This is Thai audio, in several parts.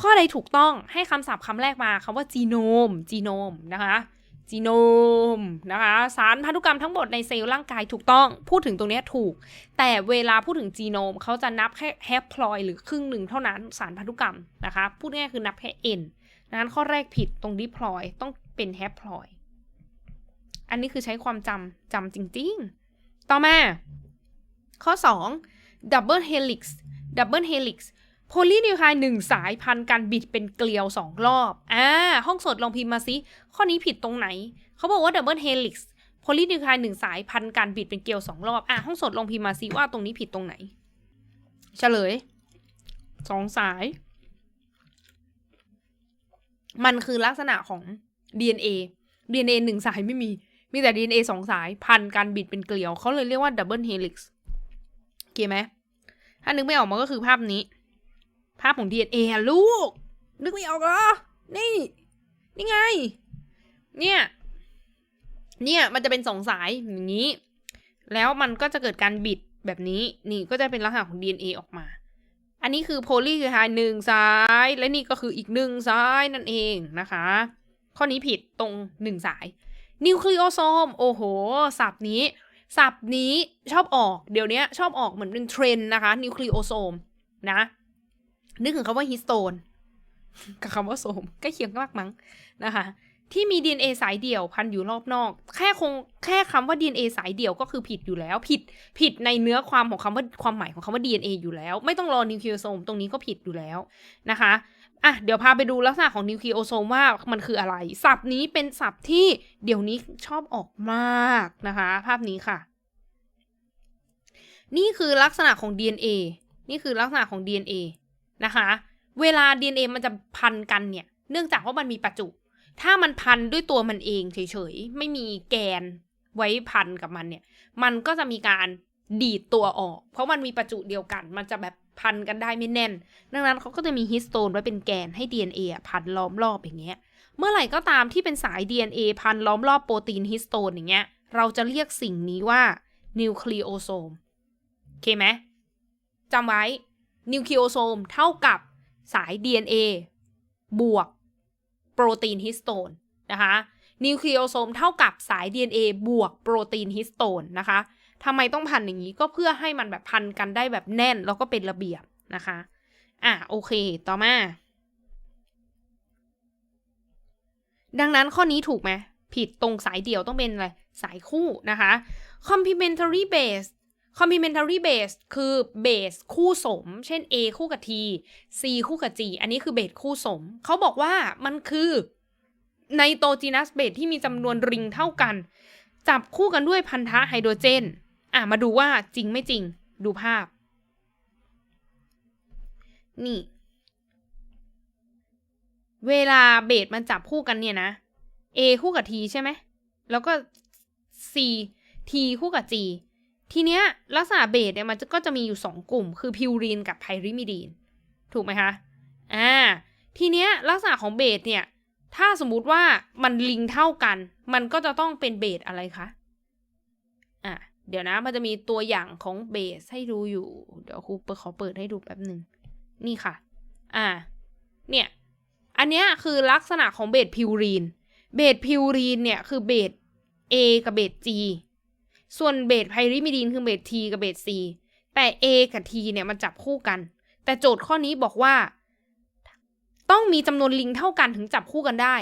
ข้อใดถูกต้องให้คำศัพท์คำแรกมาคำว่าจีโนมจีโนมนะคะจีโนมนะคะสารพันธุกรรมทั้งหมดในเซลล์ร่างกายถูกต้องพูดถึงตรงนี้ถูก แต่เวลาพูดถึงจีโนมเขาจะนับแค่แฮปพลอยหรือครึ่งหนึ่งเท่านั้นสารพันธุกรรมนะคะ พูดง่ายคือนับแค่ n ดังนั้นข้อแรกผิดตรงดิพลอยต้องเป็นแฮปพลอยอันนี้คือใช้ความจำจำจริงๆ ต่อมา ข้อ 2 double helix double helix โพลีนิวคลายหนึ่งสายพันธุ์การบิดเป็นเกลียวสองรอบอ่าห้องสดลองพิมพ์มาซิข้อนี้ผิดตรงไหน เขาบอกว่าดับเบิลเฮลิกซ์โพลีนิวคลายหนึ่งสายพันธุ์การบิดเป็นเกลียวสองรอบอ่าห้องสดลองพิมพ์มาซิว่าตรงนี้ผิดตรงไหน เฉลยสองสาย มันคือลักษณะของ DNA DNA หนึ่งสายไม่มี มีแต่ DNA สองสายพันการบิดเป็นเกลียว เขาเลยเรียกว่าดับเบิลเฮลิกซ์โอเคไหม ถ้านึกไม่ออกมันก็คือภาพนี้ ภาพของ DNA อะลูก นึกไม่ออกเหรอ นี่ นี่ไง เนี่ย เนี่ยมันจะเป็นสองสายอย่างนี้ แล้วมันก็จะเกิดการบิดแบบนี้ นี่ก็จะเป็นลักษณะของ DNA ออกมา อันนี้คือโพลีคือทายหนึ่งซ้าย และนี่ก็คืออีกหนึ่งซ้ายนั่นเองนะคะ ข้อนี้ผิดตรงหนึ่งสาย นิวคลีโอโซม โอ้โหศัพท์นี้ศัพท์นี้ชอบออกเดี๋ยวนี้ชอบออกเหมือนเป็นเทรนนะคะนิวคลีโอโซมนะ นึกถึงคำว่าฮิสโตนกับคำว่าโสมใกล้เคียงมากมั้งนะคะ ที่มี DNA สายเดี่ยวพันอยู่รอบนอก แค่คงแค่คำว่า DNA สายเดี่ยวก็คือผิดอยู่แล้ว ผิดผิดในเนื้อความของคำว่าความหมายของคำว่า DNA อยู่แล้ว ไม่ต้องรอนิวคลีโอโซมตรงนี้ก็ผิดอยู่แล้วนะคะอะเดี๋ยวพาไปดูลักษณะของนิวคลีโอโซมว่ามันคืออะไร ศัพท์นี้เป็นศัพท์ที่เดี๋ยวนี้ชอบออกมากนะคะ ภาพนี้ค่ะ นี่คือลักษณะของ DNA นี่คือลักษณะของ DNA นะคะ เวลา DNA มันจะพันกันเนี่ย เนื่องจากว่ามันมีประจุ ถ้ามันพันด้วยตัวมันเองเฉยๆ ไม่มีแกนไว้พันกับมันเนี่ย มันก็จะมีการดีดตัวออก เพราะมันมีประจุเดียวกัน มันจะแบบพันกันได้ไม่แน่น ดังนั้นเขาก็จะมีฮิสโตนไว้เป็นแกนให้ DNA อะพันล้อมรอบอย่างเงี้ย เมื่อไหร่ก็ตามที่เป็นสาย DNA พันล้อมรอบโปรตีนฮิสโตนอย่างเงี้ย เราจะเรียกสิ่งนี้ว่านิวคลีโอโซม โอเคไหมจำไว้ นิวคลีโอโซมเท่ากับสาย DNA บวกโปรตีนฮิสโตนนะคะนิวคลีโอโซมเท่ากับสาย DNA บวกโปรตีนฮิสโตนนะคะทำไมต้องพันอย่างนี้ก็เพื่อให้มันแบบพันกันได้แบบแน่นแล้วก็เป็นระเบียบนะคะอะโอเคต่อมา ดังนั้นข้อนี้ถูกไหมผิดตรงสายเดี่ยวต้องเป็นอะไร สายคู่นะคะ complementary base complementary base คือ base คู่สม เช่น A คู่กับ T C คู่กับ G อันนี้คือ base คู่สม เขาบอกว่ามันคือไนโตรจีนัสเบสที่มีจำนวนริงเท่ากัน จับคู่กันด้วยพันธะไฮโดรเจน อะ มาดูว่าจริงไม่จริง ดูภาพ นี่ เวลาเบสมันจับคู่กันเนี่ยนะ A คู่กับ T ใช่ไหม แล้วก็ C T คู่กับ G ทีเนี้ยลักษณะเบสเนี่ยมันก็จะมีอยู่สองกลุ่ม คือพิวรีนกับไพริมิดีน ถูกไหมคะอ่าทีเนี้ยลักษณะของเบสเนี่ย ถ้าสมมุติว่ามันลิงเท่ากัน มันก็จะต้องเป็นเบสอะไรคะอะเดี๋ยวนะมันจะมีตัวอย่างของเบสให้ดูอยู่ เดี๋ยวครูเปิดขอเปิดให้ดูแป๊บหนึ่งนี่ค่ะ อ่า เนี่ย อันเนี้ยคือลักษณะของเบสพิวรีน เบสพิวรีนเนี่ยคือเบส A กับเบส G ส่วนเบสไพริมิดีนคือเบส T กับเบส C แต่ A กับ T เนี่ยมันจับคู่กัน แต่โจทย์ข้อนี้บอกว่า ต้องมีจำนวนลิงเท่ากันถึงจับคู่กันได้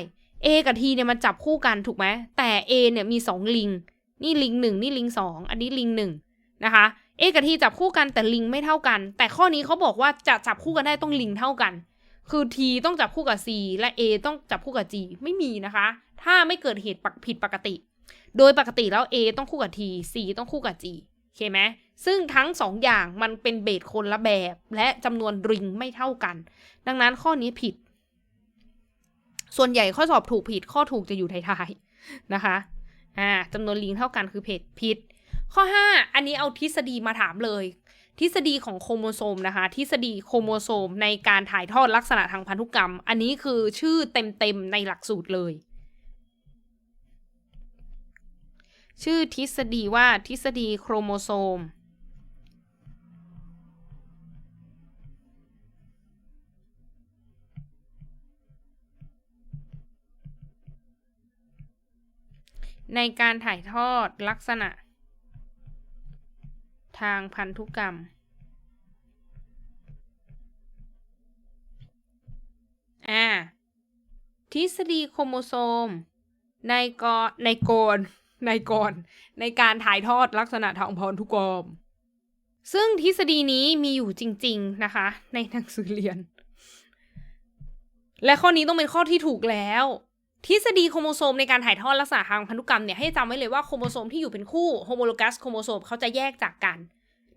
A กับ T เนี่ยมันจับคู่กันถูกไหมแต่ A เนี่ยมีสองลิง นี่ลิงหนึ่งนี่ลิงสองอันนี้ลิงหนึ่งนะคะ A กับ T จับคู่กันแต่ลิงไม่เท่ากัน แต่ข้อนี้เขาบอกว่าจะจับคู่กันได้ต้องลิงเท่ากัน คือ T ต้องจับคู่กับ C และ A ต้องจับคู่กับ G ไม่มีนะคะ ถ้าไม่เกิดเหตุผิดปกติ โดยปกติแล้ว A ต้องคู่กับ T C ต้องคู่กับ G โอเคไหมซึ่งทั้งสองอย่างมันเป็นเบสคนละแบบ และจำนวนริงไม่เท่ากัน ดังนั้นข้อนี้ผิด ส่วนใหญ่ข้อสอบถูกผิด ข้อถูกจะอยู่ท้ายๆนะคะ อ่าจำนวนลิงเท่ากันคือเพจผิด ข้อ 5 อันนี้เอาทฤษฎีมาถามเลย ทฤษฎีของโครโมโซมนะคะ ทฤษฎีโครโมโซมในการถ่ายทอดลักษณะทางพันธุกรรม อันนี้คือชื่อเต็มๆในหลักสูตรเลย ชื่อทฤษฎีว่าทฤษฎีโครโมโซม ในการถ่ายทอดลักษณะ ทางพันธุกรรมอ่าทฤษฎีโครโมโซม ในกอในโกน ในกรในการถ่ายทอดลักษณะทางพันธุกรรม ซึ่งทฤษฎีนี้มีอยู่จริง ๆนะคะ ในหนังสือเรียน และข้อนี้ต้องเป็นข้อที่ถูกแล้ว ทฤษฎีโครโมโซมในการถ่ายทอดลักษณะทางพันธุกรรมเนี่ยให้จำไว้เลยว่าโครโมโซมที่อยู่เป็นคู่โฮโมโลกัสโครโมโซมเขาจะแยกจากกัน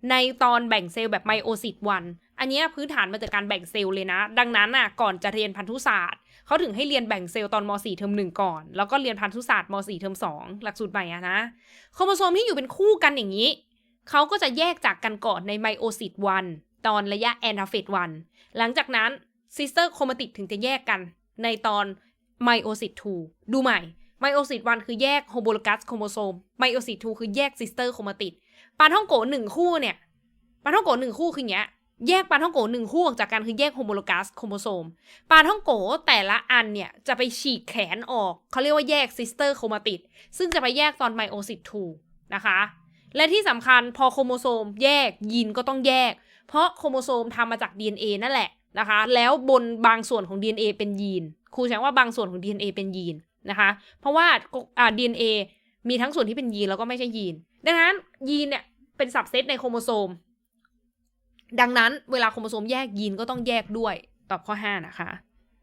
ในตอนแบ่งเซลล์แบบไมโอซิสวันอันเนี้ยพื้นฐานมาจากการแบ่งเซลล์เลยนะ ดังนั้นอะก่อนจะเรียนพันธุศาสตร์ เขาถึงให้เรียนแบ่งเซลล์ตอนม .4 เทอมหนึ่งก่อน แล้วก็เรียนพันธุศาสตร์ม .4 เทอม2หลักสูตรใหม่อะนะโครโมโซมที่อยู่เป็นคู่กันอย่างนี้เขาก็จะแยกจากกันก่อนในไมโอซิสวันตอนระยะแอนทาเฟสวันหลังจากนั้นซิสเตอร์โครมาติกถึงจะแยกกันในตอนไมโอซิส2ดูใหม่ไมโอซิสวันคือแยกโฮโมโลกัสโครโมโซมไมโอซิส2คือแยกซิสเตอร์โครมาติดปลาท่องโกหนึ่งคู่เนี่ยปลาท่องโกหนึ่งคู่คืออย่างเงี้ย แยกปลาท่องโกหนึ่งคู่ออกจากกันคือแยกโฮโมโลกัสโครโมโซมปลาท่องโกแต่ละอันเนี่ยจะไปฉีกแขนออกเขาเรียกว่าแยกซิสเตอร์โครมาติดซึ่งจะไปแยกตอนไมโอซิส2นะคะ และที่สำคัญพอโครโมโซมแยกยีนก็ต้องแยก เพราะโครโมโซมทำมาจาก DNA นั่นแหละนะคะ แล้วบนบางส่วนของ DNA เป็นยีนครูใช้ว่าบางส่วนของ DNA เป็นยีนนะคะ เพราะว่าอ่า DNA มีทั้งส่วนที่เป็นยีนแล้วก็ไม่ใช่ยีน ดังนั้นยีนเนี่ยเป็นสับเซตในโครโมโซม ดังนั้นเวลาโครโมโซมแยกยีนก็ต้องแยกด้วยตอบข้อ 5 นะคะ